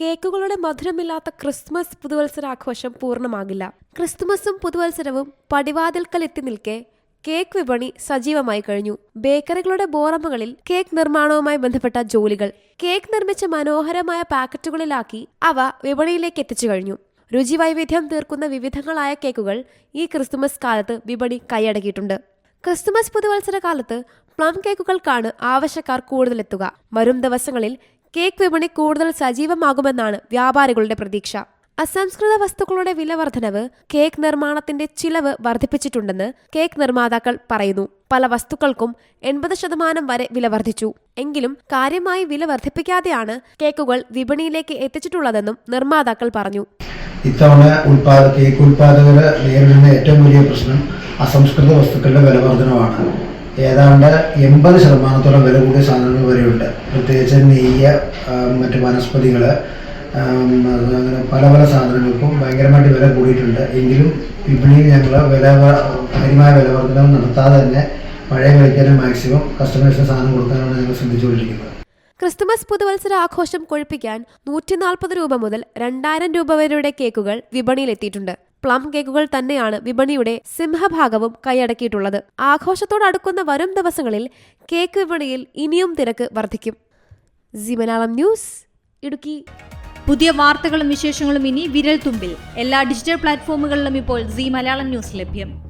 കേക്കുകളുടെ മധുരമില്ലാത്ത Christmas പുതുവത്സരാഘോഷം പൂർണമാകില്ല. ക്രിസ്തുമസും പുതുവത്സരവും പടിവാതിൽക്കൽ എത്തി നിൽക്കെ cake വിപണി സജീവമായി കഴിഞ്ഞു. ബേക്കറികളുടെ ബോറമ്മകളിൽ കേക്ക് നിർമ്മാണവുമായി ബന്ധപ്പെട്ട ജോലികൾ കേക്ക് നിർമ്മിച്ച മനോഹരമായ പാക്കറ്റുകളിലാക്കി അവ വിപണിയിലേക്ക് എത്തിച്ചു കഴിഞ്ഞു. രുചി വൈവിധ്യം തീർക്കുന്ന വിവിധങ്ങളായ കേക്കുകൾ ഈ ക്രിസ്തുമസ് കാലത്ത് വിപണി കൈയടക്കിയിട്ടുണ്ട്. ക്രിസ്തുമസ് പുതുവത്സര കാലത്ത് പ്ലം കേക്കുകൾക്കാണ് ആവശ്യക്കാർ കൂടുതലെത്തുക. വരും ദിവസങ്ങളിൽ കേക്ക് വിപണി കൂടുതൽ സജീവമാകുമെന്നാണ് വ്യാപാരികളുടെ പ്രതീക്ഷ. അസംസ്കൃത വസ്തുക്കളുടെ വില വർധനവ് കേക്ക് നിർമ്മാണത്തിന്റെ ചിലവ് വർദ്ധിപ്പിച്ചിട്ടുണ്ടെന്ന് കേക്ക് നിർമ്മാതാക്കൾ പറയുന്നു. പല വസ്തുക്കൾക്കും എൺപത് ശതമാനം വരെ വില വർദ്ധിച്ചു. എങ്കിലും കാര്യമായി വില വർദ്ധിപ്പിക്കാതെയാണ് കേക്കുകൾ വിപണിയിലേക്ക് എത്തിച്ചിട്ടുള്ളതെന്നും നിർമ്മാതാക്കൾ പറഞ്ഞു. ഇത്തവണ ഉൽപാദ കേക്ക് ഉൽപാദകർ നേരിടുന്ന ഏറ്റവും വലിയ പ്രശ്നം അസംസ്കൃത വസ്തുക്കളുടെ വില വർധനമാണ് ഏതാണ്ട് എൺപത് ശതമാനത്തോളം വില കൂടിയ സാധനങ്ങൾ വരെയുണ്ട്. പ്രത്യേകിച്ച് നെയ്യ് മറ്റ് വനസ്പതികൾ അങ്ങനെ പല പല സാധനങ്ങൾക്കും ഭയങ്കരമായിട്ട് വില കൂടിയിട്ടുണ്ട്. എങ്കിലും വിപണിയിൽ ഞങ്ങൾ വില കാര്യമായ വില വർധനവ് നടത്താതെ തന്നെ പഴയ കളിക്കാനും മാക്സിമം കസ്റ്റമേഴ്സിന് സാധനം കൊടുക്കാനാണ് ഞങ്ങൾ ശ്രദ്ധിച്ചുകൊണ്ടിരിക്കുന്നത് ക്രിസ്തുമസ് പുതുവത്സര ആഘോഷം കൊഴുപ്പിക്കാൻ നൂറ്റി നാൽപ്പത് രൂപ മുതൽ രണ്ടായിരം രൂപ വരെയുടെ കേക്കുകൾ വിപണിയിലെത്തിയിട്ടുണ്ട്. പ്ലം കേക്കുകൾ തന്നെയാണ് വിപണിയുടെ സിംഹഭാഗവും കൈയടക്കിയിട്ടുള്ളത്. ആഘോഷത്തോടടുക്കുന്ന വരും ദിവസങ്ങളിൽ കേക്ക് വിപണിയിൽ ഇനിയും തിരക്ക് വർദ്ധിക്കും. Zee Malayalam news Idukki. പുതിയ വാർത്തകളും വിശേഷങ്ങളും ഇനി വിരൽ തുമ്പിൽ എല്ലാ ഡിജിറ്റൽ പ്ലാറ്റ്ഫോമുകളിലും ഇപ്പോൾ സി മലയാളം ന്യൂസ് ലഭ്യം.